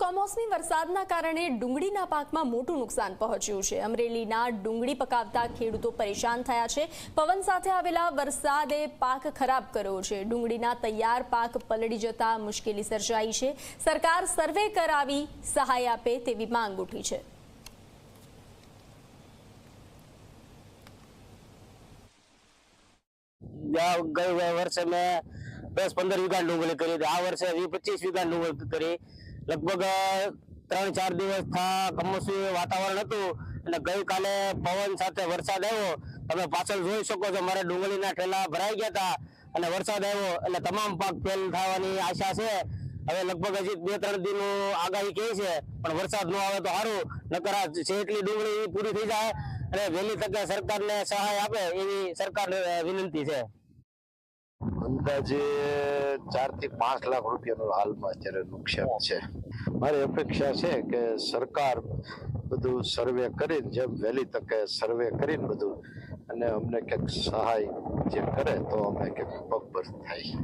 કમોસમી વરસાદના કારણે ડુંગળીના પાકમાં મોટું નુકસાન પહોંચ્યું છે. અમરેલીના ડુંગળી પકાવતા ખેડૂતો પરેશાન થયા છે. પવન સાથે આવેલા વરસાદે પાક ખરાબ કર્યો છે. ડુંગળીના તૈયાર પાક પલળી જતા મુશ્કેલી સર્જાઈ છે. સરકાર સર્વે કરાવી સહાય આપે તેવી માંગ ઉઠી છે. ગયા વર્ષે મેં દસ પંદર વીઘા ડુંગળી કરી આ વર્ષે વીસ પચીસ વીઘા ડુંગળી કરી. લગભગ ત્રણ, ચાર દિવસ થા, કમોસમી વાતાવરણ હતું અને ગઈકાલે પવન સાથે વરસાદ આવ્યો. તમે પાછળ જોઈ શકો છો, મારા ડુંગળીના ઠેલા ભરાઈ ગયા હતા અને વરસાદ આવ્યો એટલે તમામ પાક ફેલ થવાની આશા છે. હવે લગભગ હજી બે, ત્રણ દિન આગાહી કહે છે, પણ વરસાદ ન આવે તો સારું નકર છે એટલી ડુંગળી પૂરી થઈ જાય અને વહેલી તકે સરકારને સહાય આપે એવી સરકારને વિનંતી છે. અંદાજે ચારથી પાંચ લાખ રૂપિયાનું હાલમાં અત્યારે નુકસાન છે. મારી અપેક્ષા છે કે સરકાર બધું સર્વે કરીને, જેમ વહેલી તકે સર્વે કરીને બધું, અને અમને કંઈક સહાય જે કરે તો અમે કંઈક પગભર થાય.